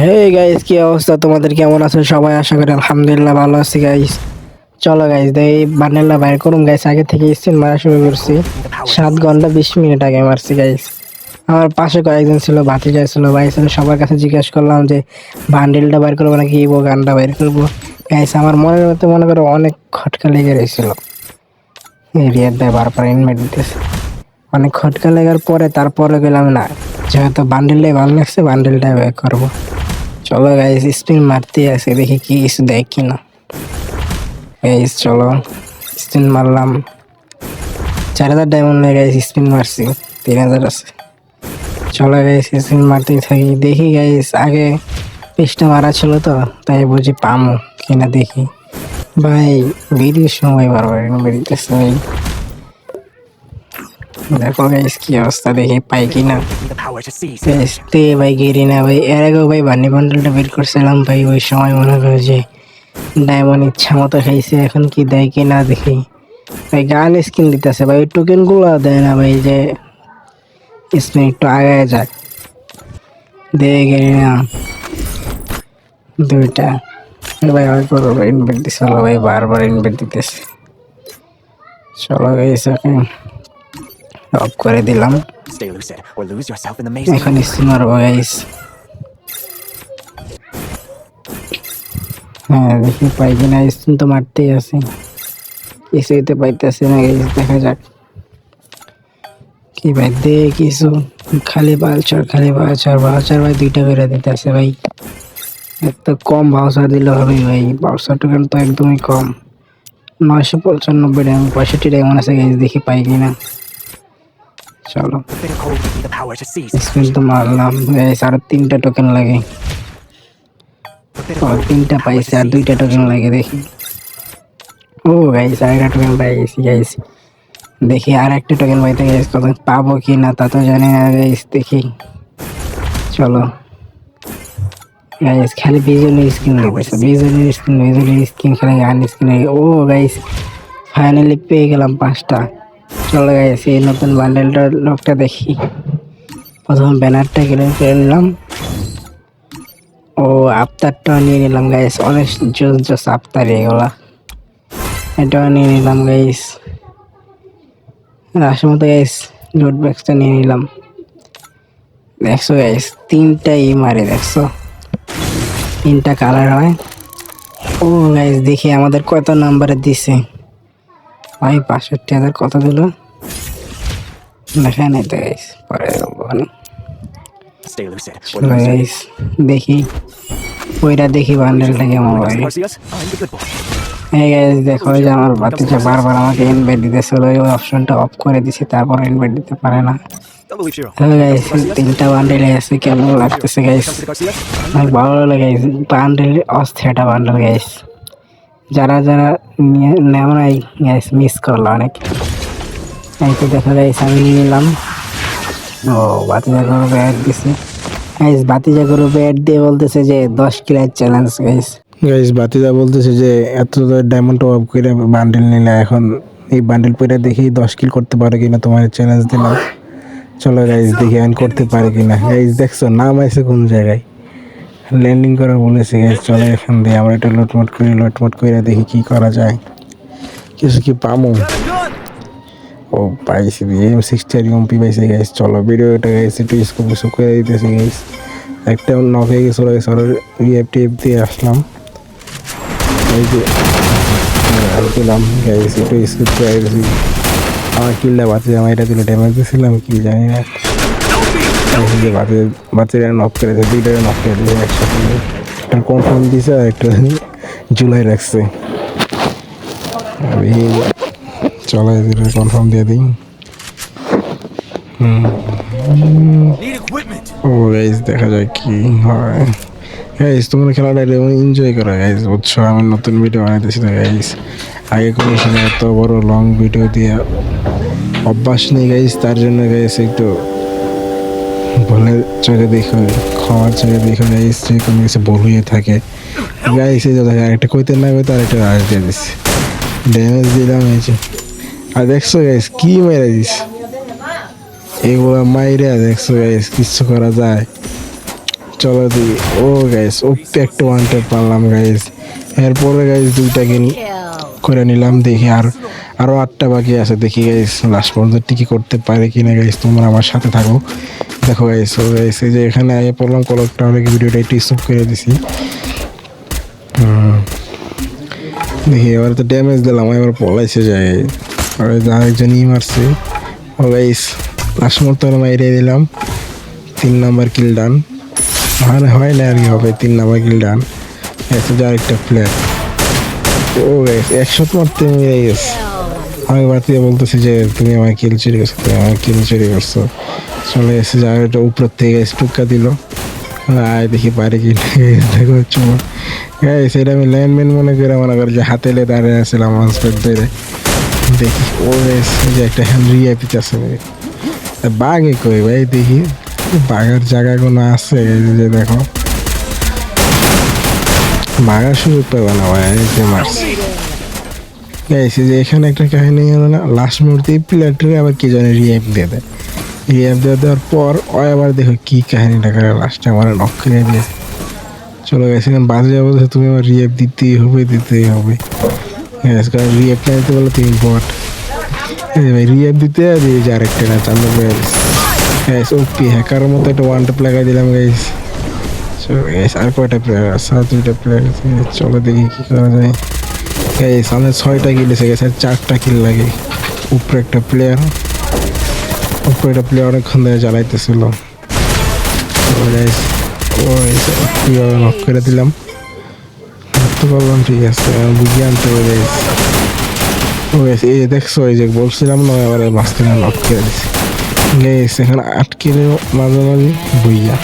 Hey guys কি অবস্থা? তোমাদের কেমন আছে? সবাই আশা করি আলহামদুলিল্লাহ ভালো আছি গাইস চলো গাইস এই বান্ডেলটা বাইর করুন গাইস আগে থেকে স্পিন মারা শুরু করছি। সাত ঘণ্টা বিশ মিনিট আগে মারছি গাইস আমার পাশে কয়েকজন ছিল, ভাতিজা ছিল, ভাই ছিল, সবার কাছে জিজ্ঞেস করলাম যে, বান্ডেলটা বাইর করব নাকি ইবো গানটা বাইর করব? গাইস আমার মনের মধ্যে মনে করো অনেক খটকা লেগে রয়েছিল। রিয়াদ ভাই বারবার ইনভাইট দিতেছে। অনেক খটকা লেগার পরে তারপরে গেলাম না, যেহেতু বান্ডেলটাই ভালো লাগছে, বান্ডেলটাই বাইর করব। চলো গাইস স্পিন মারতে আছে, দেখি কি কিছু দেয় কিনা। গাইস চলো স্পিন মারলাম। চার হাজার ডায়মন্ড লাগে গাইস স্পিন মারছি, তিন হাজার আছে। চলো গাইস স্পিন মারতেই থাকি। দেখি গাইস আগে পিসটা মারা ছিল তো, তাই বুঝি পামো, কিনা দেখি। ভাই ভিডিওর সময় বারবার বেরিয়েছে ভাই। দেখো গাইস কি অবস্থা দেখি পাই কিনা the power to seize. তে ভাই গেরি না ভাই এর আগেও ভাই বান্নি বান্ডেলটা বের করছিলাম ভাই ওই সময় মনে করে যে ডায়মন্ড ইচ্ছা মতো খাইছে এখন কি দেয় কি না দেখি ভাই গান স্কিন দিতেছে ভাই টোকেনগুলো দেয় না ভাই যে স্পিন একটু আগে যাক দিয়ে গেলি না দুইটা ভাই ওই করো ভাই ইনভাইট দিছিল ভাই বারবার ইনভাইট দিতেছে চলো গাইস এখন অফ করে দিলাম. এখন স্পিন মারবো গাইস হ্যাঁ দেখি পাই কিনা স্পিন তো মারতেই আছে। কিছুই তো পাইতেছে না গাইস দেখা যাক। কি ভাই দে কিছু। খালি বালচার খালি বালচার বালচার ভাই দুইটা করে দিতেছে ভাই। এত কম বাউসার দিলে হবে ভাই বাউসার টোকেন তো একদমই কম। নয়শো পঁচানব্বই ডায়মন্ড পঁয়ষট্টি ডায়মন্ড আছে গাইস দেখি পাই কিনা। Seize. স্পিন তো মারলাম গাইস আর তিনটা টোকেন লাগে। ও তিনটা পাইছে আর দুইটা টোকেন লাগে দেখি। ও গাইস আর একটা টোকেন পাই গেছি গাইস দেখি আর একটা টোকেন পাইতে গাইস কত পাবো কি না তা তো জানি না গাইস দেখি। চলো। গাইস খালি বিজনের স্কিন দিতেছে বিজনের স্কিন বিজনের স্কিন খালি গান স্কিন ও গাইস ফাইনালি পেয়ে গেলাম পাঁচটা। চলো গাইস এই নতুন বান্ডেলটার লোকটা দেখি। প্রথম ব্যানারটা কিনে করে নিলাম। ও আফতারটাও নিয়ে নিলাম গাইস অনেক জোস জোস আফতার এগুলা। এটাও নিয়ে নিলাম গাইস আসল মতো গাইস লোড ব্যাগসটা নিয়ে নিলাম। দেখছ গাইস তিনটাই মারে, দেখছ? তিনটা কালার হয়। ও গাইস দেখি আমাদের কত নাম্বারে দিছে। ভাই বাষট্টি হাজার কত দিল? নেই তো গাইস পরে. গাইস দেখি ওইটা দেখি বান্ডেলটা কেমন boy. এই গাইস দেখো যে আমার বাতিজা বারবার আমাকে ইনভাইট দিতেছিল ওই অপশনটা অফ করে দিছি তারপর ইনভাইট দিতে পারে না। গাইস তিনটা বান্ডেল আছে কেমন লাগতেছে গাইস. অনেক ভালো লাগে গাইস বান্ডেল অস্থিরটা বান্ডেল গাইস যারা যারা নিয়ে- নেও নাই গাইস মিস করল অনেক। এই তো দেখা গাইস আমি নিলাম। ও বাতিজা গ্রুপে অ্যাড দিছে। গাইস বাতিজা গ্রুপে অ্যাড দিয়ে বলতেছে যে দশ কিলার চ্যালেঞ্জ গাইস গাইস বাতিদা বলতেছে যে এত ডায়মন্ড অফ করে বান্ডেল নিলে এখন এই বান্ডেল পরে দেখি দশ কিল করতে পারে কিনা তোমার চ্যালেঞ্জ দিলাম। চলো গাইস দেখি আমি করতে পারে কিনা। গাইস দেখছ, নাম আছে কোন জায়গায়? ল্যান্ডিং করা বলেছে চলো এখান দিয়ে আমরা এটা লটমট করি, লটমট করে দেখি কি করা যায়। কিছু কি পামো? ও পাইছি এম সিক্সটি আর এমপি পাইছে গাইস চলো ভিডিওটা গাইস একটু স্কোপ স্কোপ করে দিতেছি গাইস একটা নক হয়ে গেছিল গাইস ইএফ টিএফ দিয়ে আসলাম। এই যে দিলাম গাইস একটু স্কিপ করে আমার কিলটা বাচ্চা জামা এটা দিলে ড্যামেজ দিয়েছিলাম কি জানি না। যে বাচ্চা বাচ্চারা নক করে দিয়েছে দুইটা নক করে দিয়েছে একসাথে। একটা কনফার্ম দিয়েছে আর একটা জুলাই রাখছে। আমি চলে কনফার্ম দিয়ে দিই। ও গাইজ দেখা যায় কি হয়। গাইজ তোমরা খেলাটা এনজয় করো গাইজ বুঝছ? আমি নতুন ভিডিও বানাইতেছি না গাইজ আগে কোনো সময় এত বড় লং ভিডিও দিয়ে অভ্যাস নেই গাইজ তার জন্য গাইজ একটু ভুলের চোখে দেখো ক্ষমার চোখে দেখো গাইজ যে কোনো কিছু ভুল হয়ে থাকে এই যে একটা কইতে না কইতে আরেকটা রাজ দিয়ে দিচ্ছে ড্যামেজ দিলাম এই যে। আর দেখছ গাইজ কি মেরে দিস এগুলো মাইরে দেখছ গাইজ কিচ্ছু করা যায়। চলো দি ও গাইস ওপি একটা ওয়ান পারলাম গাইস এরপরে গাইস দুইটা কিল করে নিলাম, দেখি আর আরও আটটা বাকি আছে। দেখি গাইস লাস্ট পর্যন্ত টিকি করতে পারে কিনা গাইস তোমরা আমার সাথে থাকো। দেখো গাইস ও যে এখানে আগে পড়লাম কলকটা অনেক ভিডিওটা একটু স্টপ করে দিছি। দেখি, এবার তো ড্যামেজ দিলাম, এবার পলাইছে যায় আর আরেকজনই মারছে। ও গাইস লাস্ট মতো মাইরে দিলাম। তিন নাম্বার কিল ডান আর হয় না আর কি হবে, তিন নাম্বার কিল ডান এসে যে আরেকটা প্লেয়ার ও গাইস একশো মারতে মেরে গেছে। আমি বাড়তি বলতেছি যে, তুমি আমার কিল চুরি করছ, তুমি আমার কিল চুরি করছ। চলে এসে যা একটা উপর থেকে স্টুকা দিল। আয় দেখি পারে কি দেখো চলো গাইস এটা আমি ল্যান্ডম্যান মনে করে মনে করি যে হাতে লে দাঁড়িয়ে আসছিলাম হসপিটাল ধরে দেখি, ও গাইস যে একটা হ্যান্ড রিয়াপিত আছে বাঘে কই ভাই, দেখি। বাঘের জায়গা কোনো আছে যে দেখো। বাঘার সুযোগ পাবে না ভাই যে মারছে। গাইছে যে এখানে একটা কাহিনী হলো না লাস্ট মুহূর্তে এই প্লেয়ারটারে আবার কি জানে রিয়াপ দিয়ে দেয়। রিয়াপ দিয়ে দেওয়ার পর ও আবার দেখো কি কাহিনীটা করে লাস্টে আমার নক করে দিয়ে চলো গেছে এখন বাজে যাব তুমি আমার রিয়াপ দিতেই হবে দিতেই হবে। গ্যাস কারণ রিয়াপ না দিতে বলে তুমি বট এই ভাই দিতে আর এই যে আরেকটা না চান্দা করে গ্যাস ওপি হ্যাকার মতো একটা ওয়ান টেপ লাগাই দিলাম গাইস চলো গাইস আর কয়টা প্লেয়ার আছে? দুইটা প্লেয়ার আছে। চলো দেখি কি করা যায়। এই সামনে ছয়টা কিল এসে গেছে আর চারটা কিল লাগে। উপরে একটা প্লেয়ার উপরে প্লেয়ার অনেকক্ষণ ধরে জ্বালাইতেছিল কীভাবে নক করে দিলাম। ধরতে পারলাম ঠিক আছে, বুঝিয়ে আনতে হবে এই দেখছ, এই যে বলছিলাম না, এবার মাঝখানে নক করে দিছি। গেছে এখানে আটকে কিলো মাঝে মাঝে বুঝিয়া।